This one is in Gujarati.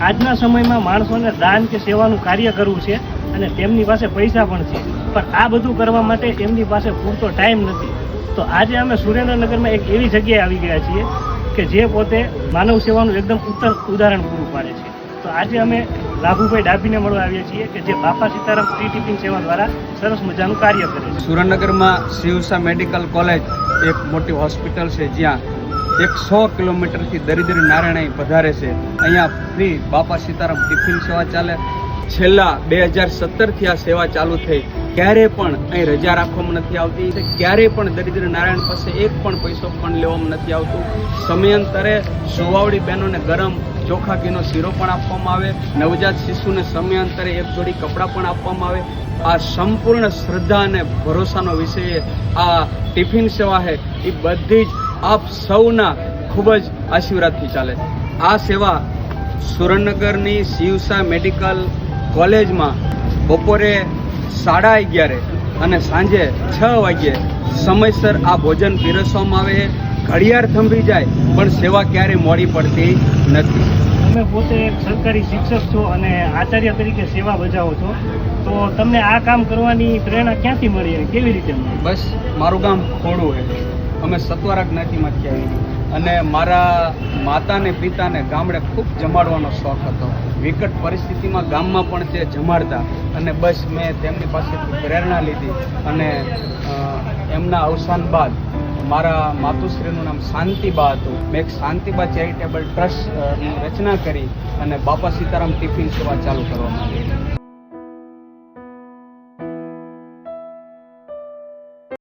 આજના સમયમાં માણસોને દાન કે સેવાનું કાર્ય કરવું છે અને તેમની પાસે પૈસા પણ છે. પણ આ બધું કરવા માટે એમની પાસે પૂરતો ટાઈમ નથી. તો આજે અમે સુરેન્દ્રનગરમાં એક એવી જગ્યાએ આવી ગયા છીએ કે જે પોતે માનવ સેવાનું એકદમ ઉત્તમ ઉદાહરણ પૂરું પાડે છે. તો આજે અમે લાભુભાઈ ડાભીને મળવા આવ્યા છીએ કે જે બાપા સીતારામ ફ્રી ટિફિન સેવા દ્વારા સરસ મજાનું કાર્ય કરે છે. સુરેન્દ્રનગરમાં શિવસા મેડિકલ કોલેજ એક મોટી હોસ્પિટલ છે જ્યાં એકસો કિલોમીટરથી દરિદ્ર નારાયણ પધારે છે. અહીંયા ફ્રી બાપા સીતારામ ટિફિન સેવા ચાલે. છેલ્લા બે હજાર સત્તરથી આ સેવા ચાલુ થઈ. ક્યારે પણ અહીં રજા રાખવામાં નથી આવતી ક્યારેય પણ દરિદ્ર નારાયણ પાસે એક પણ પૈસો પણ લેવામાં નથી આવતું. સમયાંતરે સુવાવડી બહેનોને ગરમ ચોખા ઘીનો શીરો પણ આપવામાં આવે. નવજાત શિશુને સમયાંતરે એક જોડી કપડાં પણ આપવામાં આવે. આ સંપૂર્ણ શ્રદ્ધા અને ભરોસાનો વિષય આ ટિફિન સેવા છે એ બધી જ આપ સૌના ખૂબ જ આશીર્વાદથી ચાલે. આ સેવા સુરેન્દ્રનગરની શિવસા મેડિકલ કોલેજમાં બપોરે સાડા અગિયારે અને સાંજે છ વાગ્યે સમયસર આ ભોજન પીરસવામાં આવે છે. ઘડિયાળ થંભી જાય પણ સેવા ક્યારેય મોડી પડતી નથી. તમે પોતે એક સરકારી શિક્ષક છો અને આચાર્ય તરીકે સેવા બજાવો છો. તો તમને આ કામ કરવાની પ્રેરણા ક્યાંથી મળી અને કેવી રીતે બસ મારું ગામ ખોડું છે અમે સત્વારા જ્ઞાતિમાંથી આવી અને મારા માતાને, પિતાને ગામડે ખૂબ જમાડવાનો શોખ હતો. વિકટ પરિસ્થિતિમાં ગામમાં પણ તે જમાડતા અને બસ મેં તેમની પાસેથી પ્રેરણા લીધી અને એમના અવસાન બાદ મારા માતુશ્રીનું નામ શાંતિબા હતું. મેં એક શાંતિબા ચેરિટેબલ ટ્રસ્ટની રચના કરી અને બાપા સીતારામ ટિફિન સેવા ચાલુ કરવામાં આવી